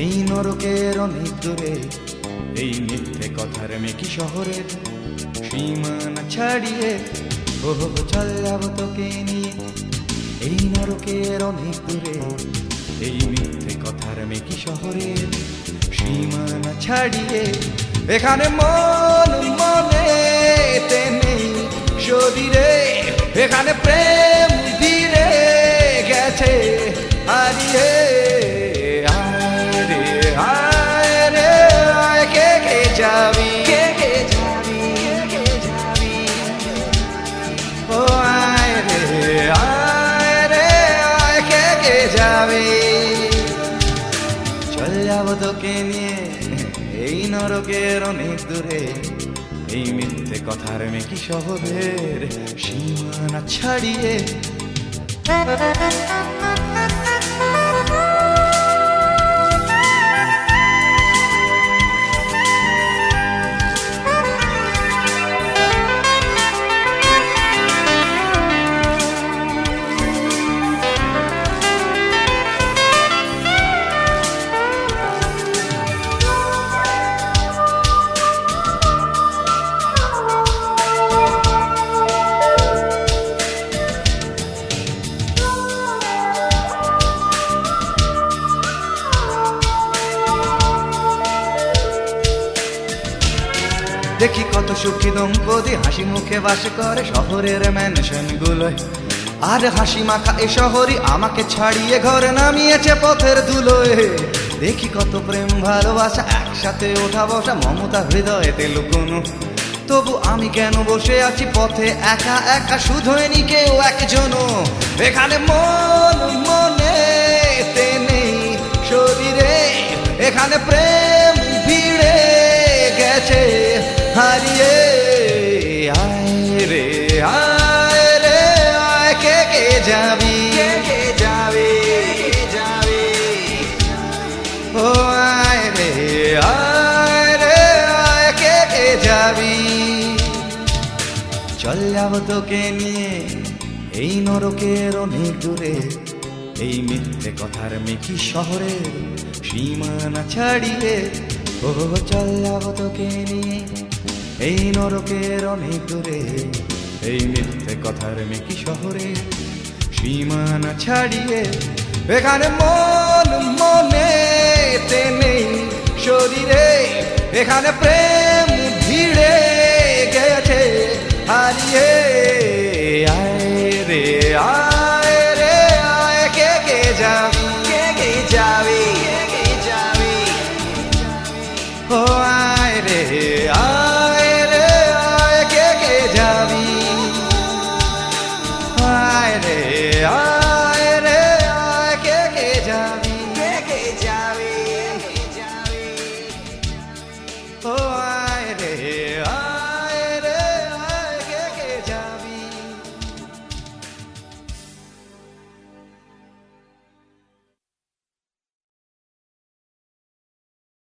এই নরকের অনেক দূরে এই মিথ্যে কথার মেকি শহরের সীমানা ছাড়িয়ে ও চল যাব তোকে নিয়ে। এই নরকের অনেক দূরে এই মিথ্যে কথার মেকি শহরের সীমানা ছাড়িয়ে, এখানে মন মনে নেই শরীরে। এখানে প্রেম ধীরে গেছে, হারিয়ে যাব তোকে নিয়ে এই নরকের অনেক দূরে এই মিথ্যে কথার মেকি শহরের সীমানা ছাড়িয়ে দেখি কত সুখী দম্পতি হাসি মুখে বাস করে শহরের ম্যানশন গুলোয় আর হাসি মাখা এ শহরই আমাকে ছাড়িয়ে ঘরে নামিয়েছে পথের ধুলোয়। দেখি কত প্রেম ভালোবাসা একসাথে ওঠা বসা মমতা হৃদয়েতে লুকোনো। তবু আমি কেন বসে আছি পথে একা একা শুধুনি কেউ একজন এখানে মন মনে নেই শরীরে, এখানে প্রেম চল যাব তোকে নিয়ে, এই নরকের অনেক দূরে, এই মিথ্যে কথার মেকি শহরের সীমানা ছাড়িয়ে, ও চল যাব তোকে নিয়ে, এই নরকের অনেক দূরে, এই মিথ্যে কথার মেকি শহরের সীমানা ছাড়িয়ে, এখানে মন মনে নেই শরীরে, এখানে প্রেম ও আয় রে আয় রে আয় কে কে যাবি? আয় রে আয় রে আয় কে কে যাবি? কে কে যাবি? ও আয় রে আয়